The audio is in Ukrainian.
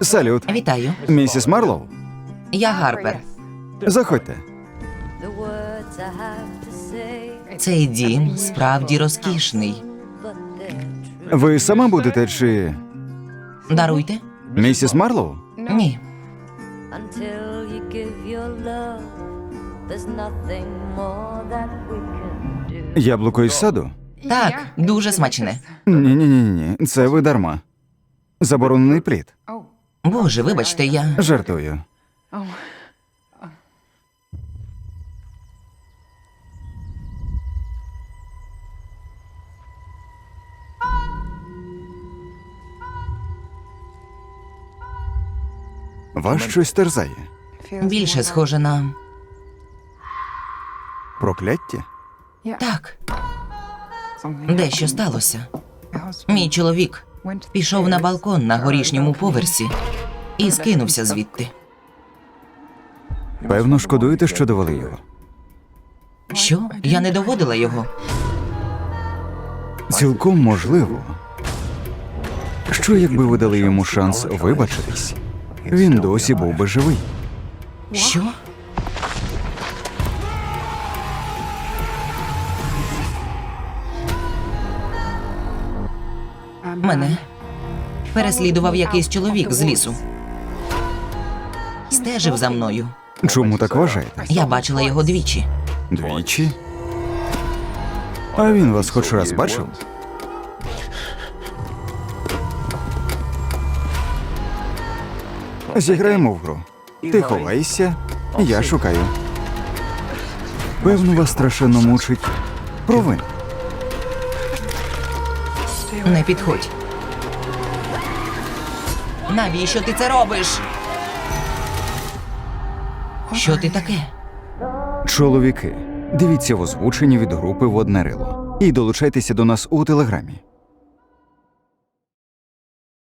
Салют. Вітаю. Місіс Марлоу. Я Гарпер. Заходьте. Цей дім справді розкішний. Ви сама будете чи. Даруйте? Місіс Марлоу? Ні. Until you give your love, there's nothing more that we can do. Яблуко із саду? Так, дуже смачне. Ні, ні, ні, ні. Це ви дарма. Заборонений плід. Боже, вибачте, я. Жартую. Вас щось терзає. Більше схоже на. Прокляття? Так, дещо сталося. Мій чоловік пішов на балкон на горішньому поверсі і скинувся звідти. Певно, шкодуєте, що довели його. Що? Я не доводила його. Цілком можливо. Що якби ви дали йому шанс вибачитись? Він досі був би живий. Що? Мене переслідував якийсь чоловік з лісу. Стежив за мною. Чому так вважаєте? Я бачила його двічі. Двічі? А він вас хоч раз бачив? Зіграємо в гру. Ти ховаєшся, я шукаю. Певно, вас страшенно мучить провин. Не підходь. Навіщо ти це робиш? Що ти таке? Чоловіки, дивіться в озвученні від групи Водне рило і долучайтеся до нас у телеграмі.